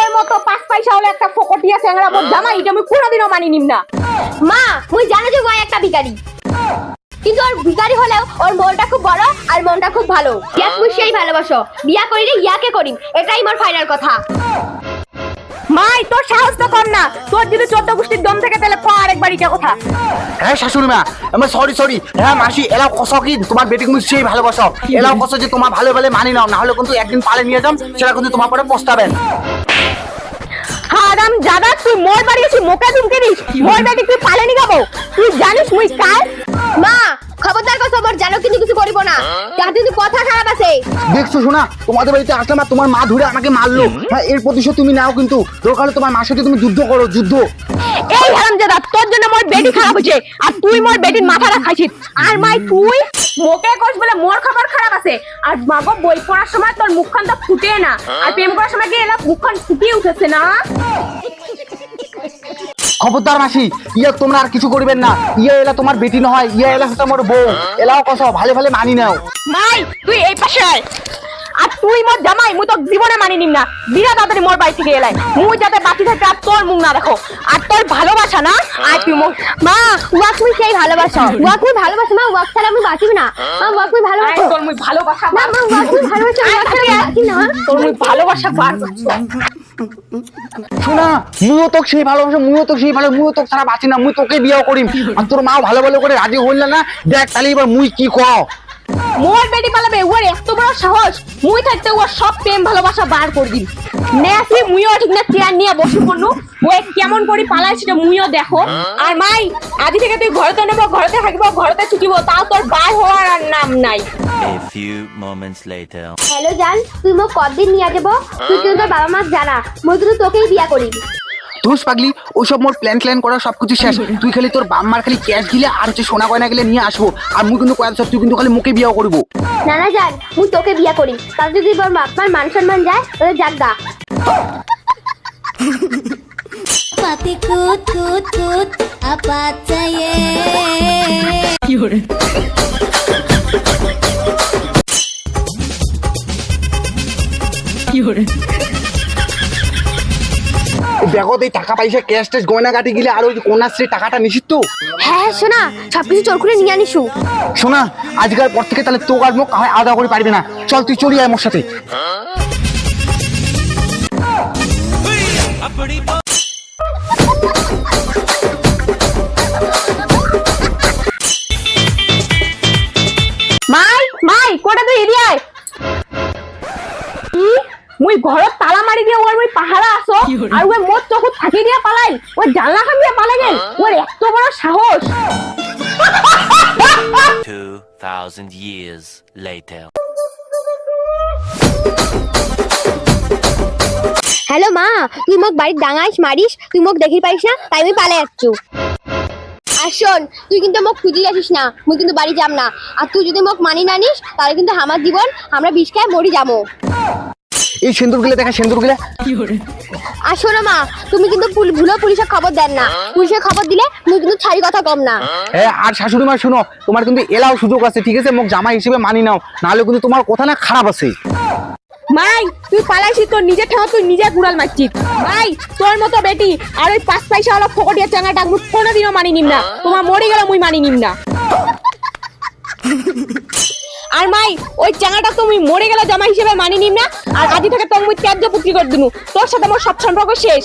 এর মতো পাঁচ পয়সা হলে একটা ফকটিয়া চ্যাংড়া মোর জামা এটা আমি কোনোদিনও মানি নিম না। মা মুই জানো যে ওই একটা ভিখারি। কিন্তু ওর ভিখারি হলেও ওর মনটা খুব বড় আর মনটা খুব ভালো। ইয়াক মুই সেই ভালোবাসো। বিয়া করিলে ইয়াকে করিম। এটাই মোর ফাইনাল কথা। মাই তোর সাহস তো কম না। তোর যদি চোদ্দ গোষ্ঠীর দম থেকে তাহলে ক আরেকবার এটা কথা? হ্যাঁ শাশুড়ি মা আমার সরি সরি হ্যাঁ মাসি এলাও কষ কি? তোমার বেটিকে তুমি সেই ভালোবাসো। এলাও কষ যে তোমার ভালো ভালো মানি নাও না হলে কিন্তু একদিন পালে নিয়ে যাম সেটা কিন্তু তোমার পরে পস্তাবেন। হারাম জাদা তুই মোর বাড়ি এসে মোকা চুমকে দিস। মোর বাড়ি তুই পালেনি গাবো তুই জানিস মুই কার? মা না। তাতে কিন্তু কথা খারাপ আছে। দেখছ শোনা তোমাদের বাড়িতে আসলাম আর তোমার মা ধরে আমাকে মারলো। হ্যাঁ এর প্রতিশোধ তুমি নাও কিন্তু। দরকার তোমার মার সাথে তুমি যুদ্ধ করো যুদ্ধ। এই হারাম জাদা তোর জন্য মোর বেটি খারাপ হচ্ছে আর তুই মোর বেটির মাথা রাখাইছিস। আর মাই তুই মোকে কোস বলে মোর খবর খারাপ আছে। আর মাগো বই পড়ার সময় তোর মুখখান তো ফুটে না। আর প্রেম করার সময় কি এলা মুখখান ফুটিয়ে উঠেছে না? খবরদার মাসি ইয়া তোমরা আর কিছু করবেন না। ইয়া এলা তোমার বেটি নয় ইয়া এলা হচ্ছে আমার বউ। এলাও কস ভালে ভালে মানি নাও। মাই, তুই এই পাশে আর তুই মোর জামাই মুই তো জীবনে মানি নিম না। বিরা তাড়াতাড়ি মোর বাড়ি থেকে এলাই। মুই যাতে বাঁচি থাকে আর তোর মুখ না দেখো। আর তোর ভালোবাসা না? আর তুই মোর মা ওয়াক মুই সেই ভালোবাসো। ওয়াক মুই ভালোবাসো মা ওয়াক ছাড়া আমি বাঁচিব না। মা ওয়াক মুই ভালোবাসো। তোর মুই ভালোবাসা না মা ওয়াক মুই ভালোবাসো ওয়াক ছাড়া। বাঁচি না। তোর মুই ভালোবাসা বার। শোনা মুইও তোকে সেই ভালোবাসা মুইও তোকে সেই ভালো মুইও তোকে ছাড়া বাঁচি না। মুই তোকে বিয়ে করিম। আর তোর মাও ভালো ভালো করে রাজি হইল না। দেখ তাহলে এবার মুই কি কও? মোর বেটি পালাবে ওর এত বড় সাহস। মুই থাকতে ওর সব প্রেম ভালোবাসা বার করে দিন নে আসি মুইও ঠিক না চেয়ার নিয়ে বসে পড়লু। ও কেমন করে পালাই সেটা মুইও দেখো। আর মাই আদি থেকে তুই ঘরেতে নেব ঘরেতে থাকব ঘরেতে ছুটিব তাও তোর বার হওয়ার আর নাম নাই. হ্যালো জান তুই মোক কতদিন নিয়ে যাব তুই কিন্তু তোর বাবা মা জানা মই কিন্তু তোকেই বিয়া করিম। তুই পাগলি ওইসব মোর প্ল্যান প্ল্যান করা সব কিছু শেষ তুই খালি তোর বাম্মার খালি ক্যাশ দিলে আর হচ্ছে সোনা গয়না গেলে নিয়ে আসব। আর মুই কিন্তু কয়েক তুই কিন্তু খালি মুখে বিয়ে করব। না না জান মুই তোকে বিয়া করি। তার যদি তোর বাপমার মান সম্মান যায় তাহলে যাক গা। kut kut apa saya? ব্যাগত এই টাকা পয়সা ক্যাশ ট্যাশ গয়না কাটি গেলে আর ওই কন্যাশ্রী টাকাটা নিশ্চিত তো হ্যাঁ শোনা সবকিছু চোর করে নিয়ে আনিসু শোনা আজকাল পর থেকে তাহলে তোক আর মুখ হয় আলাদা করে পারবি না। চল তুই চলি আয় মোর সাথে। মুই ঘৰত তালা মাৰি দিয়ে ওর মুই পাহারা আসো আর ওই মোর চকুত থাকি দিয়ে পালাই। ওই জানলা খান দিয়ে পালাই গেল ওর এত বড় সাহস। 2,000 years later. হ্যালো মা তুই মোক বাড়ির ডাঙাইস মারিস তুই মোক দেখি পারিস না? তাই আমি পালে যাচ্ছু আর শোন তুই কিন্তু মোক খুঁজি আসিস না মুই কিন্তু বাড়ি যাম না। আর তুই যদি মোক মানি না নিস তাহলে কিন্তু আমার জীবন আমরা বিষ খায় মরি যাব এই সিন্দুর গেলে দেখা সিন্দুর গেলে আর শোনো মা তুমি কিন্তু ভুলো পুলিশের খবর দেন না। পুলিশের খবর দিলে মুই কিন্তু ছাড়ি কথা কম না। হ্যাঁ আর শাশুড়ি মা শুনো তোমার কিন্তু এলাও সুযোগ আছে ঠিক আছে? মুখ জামাই হিসেবে মানি নাও নাহলে কিন্তু তোমার কথা না খারাপ আছে। মাই তুই পালাইছি তোর নিজের ঠেকা তুই নিজে কুড়াল মারছিস। ভাই তোর মতো বেটি আর ওই পাঁচ পয়সা হলো ফকটিয়া চাঙাটা মুই কোনোদিনও মানি নিম না। তোমার মরে গেলে মুই মানি নিম না। আর মাই, ওই চাঙাটা তুমি মরে গেলে জামা হিসেবে মানি নিম না, আর আজি থেকে তোমার মুই ত্যায্য পুত্রি করে দিনু তোর সাথে আমার সব সম্পর্ক শেষ।